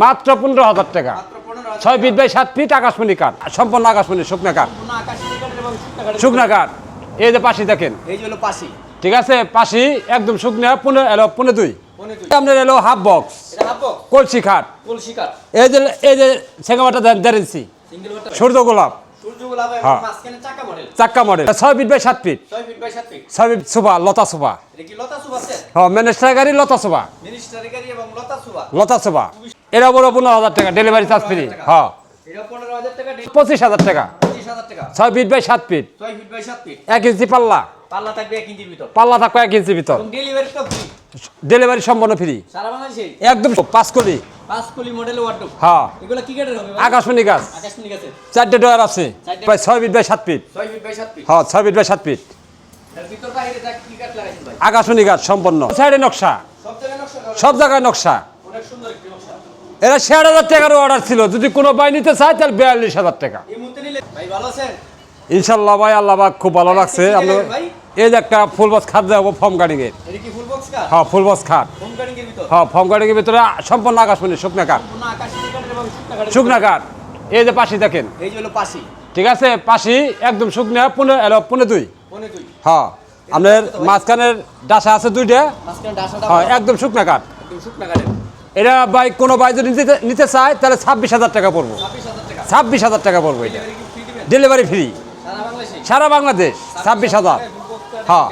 মাত্র পনেরো হাজার টাকা। ছয় ফিট বাই সাত ফিট আকাশমণি কাঠ সম্পূর্ণ আকাশমণি শুকনা কাঠ। শুকনা কাঠ। এই যে পাশি দেখেন। এই হলো পাশি। ঠিক আছে? পাশি একদম শুকনা পনেরো এলো পনেরো দুই। আপনার এলো হাফ বক্স। কলসি খাট। এই যে এই যে সিঙ্গেল বাটার সূর্য গোলাপ। হ্যাঁ। চাক্কা মডেল। ছয় ফিট বাই সাত ফিট। ছয় ফিট সোফা লতা সোফা হ্যাঁ ম্যানেস্টার গাড়ি লতা সোফা মিনিস্টারি গাড়ি লতা সোফা এরা বড় পনেরো হাজার টাকা ডেলিভারি চার্জ ফ্রি হ্যাঁ পঁচিশ হাজার টাকা। ছয় ফিট বাই সাত ফিট এক ইঞ্চি পাল্লা। পাল্লা থাকবে এক ইঞ্চি ভিতর। ডেলিভারি সম্পূর্ণ ফ্রি একদম পাঁচ কলি হ্যাঁ? আকাশমণি গাছ। চারটে ডয়ার আছে। প্রায় ছয় ফিট বাই সাত ফিট হ্যাঁ ছয় ফিট বাই সাত ফিট এর ভিতর বাইরে যা কি কাঠ লাগাইছেন ভাই। আকাশমণি গাছ সম্পন্ন সাইডে নকশা। সব জায়গায় নকশা করা। সব জায়গায় নকশা অনেক সুন্দর একটি নকশা এরা ষাট হাজার টাকারও অর্ডার ছিল। যদি কোনো বাই নিতে চায় তাহলে বিয়াল্লিশ হাজার টাকা। ভাই ইনশাল্লাহ ভাই আল্লাহ পাক খুব ভালো লাগছে। আমরা এই যে একটা ফুল খাট যাব ফর্ম ফুল বক্স হ্যাঁ ফুল খাট। হ্যাঁ ফর্ম গাড়ির ভিতরে সম্পূর্ণ আকাশমণি শুকনা কাঠ শুকনা কাঠ এই যে পাশি দেখেন। ঠিক আছে? পাশি একদম শুকনা পনেরো এলো পনেরো দুই। হ্যাঁ আপনার মাঝখানের ডাসা আছে দুইটা? হ্যাঁ একদম শুকনা কাঠ শুকনা কাঠের এটা বাই কোনো বাই যদি নিতে নিতে চায় তাহলে ছাব্বিশ হাজার টাকা পড়ব। ছাব্বিশ হাজার টাকা। পড়ব এটা। ডেলিভারি ফ্রি সারা বাংলাদেশ? ছাব্বিশ হাজার। বক্স হ্যাঁ।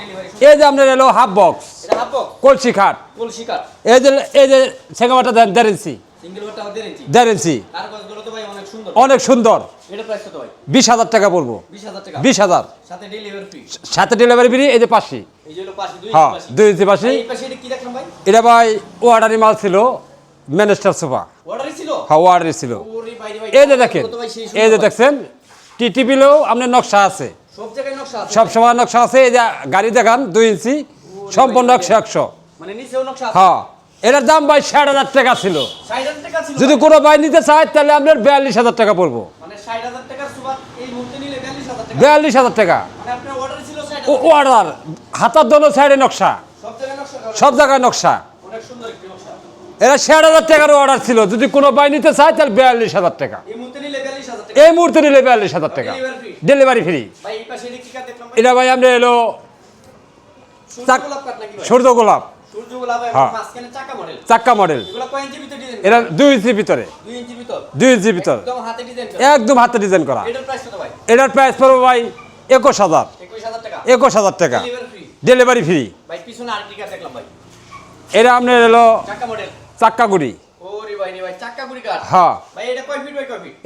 এই যে আপনার এলো হাফ বক্স কলসি খাট। এই যে এই যে সেগামাটা দেন দেড় ইঞ্চি। দেড় ইঞ্চি? অনেক সুন্দর। বিশ হাজার টাকা পড়ব। বিশ হাজার সাথে ডেলিভারি ফ্রি এই যে পাশি। হ্যাঁ দুই ইঞ্চি পাশি। এটা ভাই? এটা ভাই ওয়ার্ডারি মাল ছিল। ম্যানেস্টার সোফা হ্যাঁ ওয়ার্ডারি ছিল এই যে দেখেন এই যে। দেখছেন টিটিপিলেও আপনার নকশা আছে। সব নকশা আছে? সব সময় নকশা আছে এই যে গাড়ি দেখান দুই ইঞ্চি সম্পূর্ণ একশো একশো। মানে হ্যাঁ এটার দাম ভাই ষাট হাজার টাকা ছিল। 60000 টাকা ছিল যদি কোনো ভাই নিতে চায় তাহলে আপনার বিয়াল্লিশ হাজার টাকা পড়ব। মানে 60000 টাকার সুপার এই মুহূর্তে নিলে 42000 টাকা? বিয়াল্লিশ হাজার টাকা। মানে অর্ডার ছিল ও 60000 অর্ডার হাতার দোনো সাইডে নকশা। সব জায়গায় নকশা করা সব জায়গায় নকশা অনেক সুন্দর একটি নকশা এরা ষাট হাজার টাকার অর্ডার ছিল। যদি কোনো ভাই নিতে চায় তাহলে বিয়াল্লিশ হাজার টাকা। এই মুহূর্তে নিলে 42000 টাকা। এই মুহূর্তে নিলে বিয়াল্লিশ হাজার টাকা। ডেলিভারি ফ্রি এটা ভাই আপনি এলো সূর্য গোলাপ হ্যাঁ। চাক্কা মডেল এরা দুই ইঞ্চির ভিতরে। 2 ইঞ্চি ভিতর? দুই ইঞ্চির ভিতর। একদম হাতে ডিজাইন করা। এটার প্রাইস পড়বে ভাই একুশ হাজার। একুশ হাজার টাকা। ডেলিভারি ফ্রি এটা আপনার এলো চাক্কাগুড়ি। হ্যাঁ।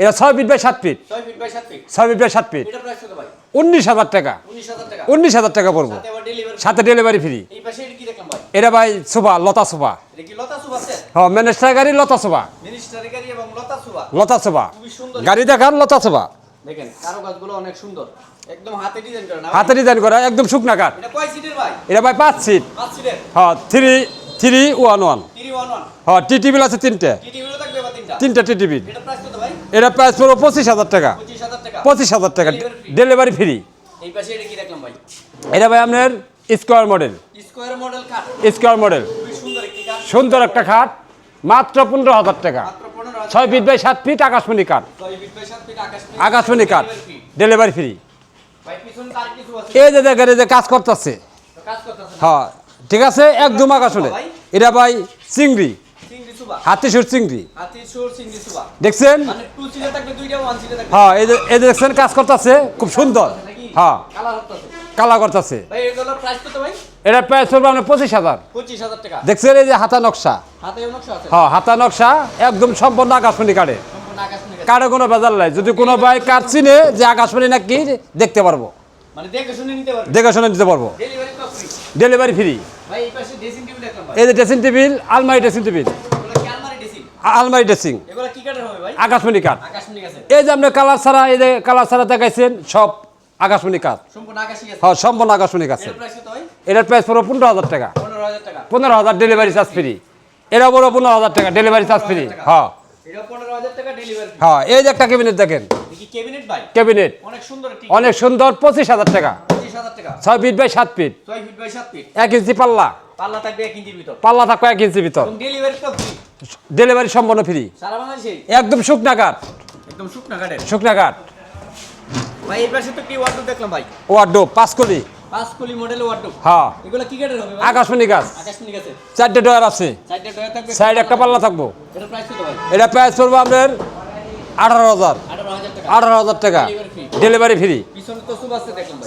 এটা ছয় ফিট বাই সাত ফিট। 6 feet by 7 feet? ছয় ফিট বাই সাত ফিট। উনিশ হাজার টাকা। উনিশ হাজার টাকা। পড়ব। সাথে ডেলিভারি ফ্রি এটা ভাই? সোফা লতা সোফা হ্যাঁ গাড়ি লতা সোফা মিনিস্টারি গাড়ি এবং লতা সুবা। সোফা গাড়ি দেখান লতা সোফা দেখেন কারও অনেক সুন্দর। একদম হাতে ডিজাইন করা হাতে ডিজাইন করা একদম শুকনা কাঠ। এটা কয় সিটের ভাই? এটা ভাই পাঁচ সিট পাঁচ সিটের হ্যাঁ থ্রি থ্রি ওয়ান ওয়ান হ্যাঁ টি টিবিল আছে তিনটে। তিনটা? তিনটে টি টিবিল এটা প্রাইস পড়ব পঁচিশ হাজার টাকা। পঁচিশ হাজার টাকা। ডেলিভারি ফ্রি এটা ভাই? আপনার স্কোয়ার মডেল স্কোয়ার মডেল সুন্দর একটি খাট মাত্র পনেরো হাজার টাকা। ছয় ফিট বাই সাত ফিট আকাশমণি কাঠ আকাশমণি কাঠ ডেলিভারি ফ্রি এই যে দেখেন এই যে কাজ করতেছে। হ্যাঁ ঠিক আছে? একদম আকাশনে ভাই? এটা ভাই চিংড়ি। চিংড়ি সুবা। হাতি সুর চিংড়ি দেখছেন? মানে হ্যাঁ এই যে এই যে দেখছেন কাজ করতেছে খুব সুন্দর। নাকি? হ্যাঁ। কালা করতেছে। এগুলো প্রাইস পড়বে আপনার পঁচিশ হাজার। টাকা। দেখছেন এই যে হাতা নকশা। হাতে হ্যাঁ হাতা নকশা একদম সম্পূর্ণ আকাশমণি সম্পূর্ণ আকাশ কোনো বেজাল নাই। যদি কোনো ভাই কাঠ চিনে যে আকাশমণি না কি দেখতে পারব। মানে দেখে শুনে নিতে পারবে। ডেলিভারি ফ্রি এই যে ড্রেসিং টেবিল আলমারি ড্রেসিং টেবিল আলমারি ড্রেসিং আলমারি এগুলো কি কাঠের হবে ভাই? আকাশমণি কাঠ। এই যে আপনি কালার ছাড়া এই যে কালার ছাড়া দেখাইছেন সব আকাশমণি কাঠ। হ্যাঁ সম্পূর্ণ আকাশমণি কাছে এটার প্রাইস পড়ব পনেরো হাজার টাকা। পনেরো হাজার ডেলিভারি চার্জ ফ্রি এটা বড় পনেরো হাজার টাকা ডেলিভারি চার্জ ফ্রি হ্যাঁ। হ্যাঁ এই যে একটা ক্যাবিনেট দেখেন। দেখি ক্যাবিনেট অনেক সুন্দর পঁচিশ হাজার টাকা। ছয় ফিট বাই সাত ফিট। ছয় ফিট বাই সাত ফিট। এক ইঞ্চি পাল্লা। পাল্লা থাকবে এক ইঞ্চির ভিতর। পাল্লা থাকবে এক ইঞ্চি ভিতর। ডেলিভারি তো ফ্রি ডেলিভারি সম্পূর্ণ ফ্রি সারা বাংলাদেশে? একদম শুকনা কাঠ একদম শুকনা কাঠের শুকনা কাঠ ভাই এর পাশে তো কি ওয়ার্ডরোব দেখলাম ভাই? ওয়ার্ডোপ পাঁচকলি। পাঁচ কুলি মডেল ওয়ার্ডরোব হ্যাঁ। এগুলো কি কাঠের হবে আকাশমণি গাছ। আকাশমণি গাছে। চারটে ডয়ার আছে। সাইডে ডয়ার থাকবে। সাইড একটা পাল্লা থাকব। এটা প্রাইস কত ভাই? এটা প্রাইস পড়ব আপনার আঠারো হাজার। 18000 টাকা আঠারো হাজার টাকা। ডেলিভারি ফ্রি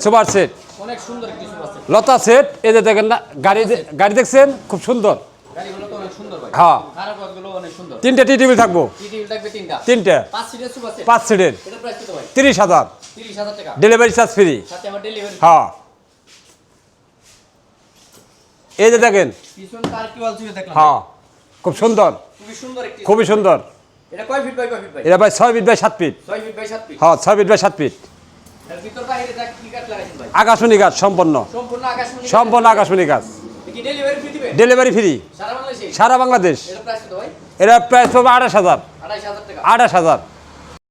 সুপার সেট লতা সেট এই যে দেখেন না গাড়ি গাড়ি দেখছেন? খুব সুন্দর। হ্যাঁ। তিনটে টি টেবিল থাকব তিনটা। পাঁচ সিটের তিরিশ হাজার। ডেলিভারি চার্জ ফ্রি হ্যাঁ। এই যে দেখেন। হ্যাঁ। খুব সুন্দর। খুবই সুন্দর। এটা কয় ফিট বাই কয় ফিট ভাই? এটা ভাই ছয় ফিট বাই সাত ফিট 6 ফিট বাই 7 ফিট হ্যাঁ ছয় ফিট বাই সাত ফিট এর ভিতর বাইরে যা কি কাট লাগাইছেন ভাই? আকাশমণি গাছ সম্পন্ন সম্পূর্ণ আকাশমণি গাছ? কি ডেলিভারি ফ্রি দিবে? ডেলিভারি ফ্রি সারা বাংলাদেশে? সারা বাংলাদেশ। এটা প্রাইস কত ভাই? এটা প্রাইস হবে আঠাশ হাজার। 28000 টাকা। আঠাশ হাজার।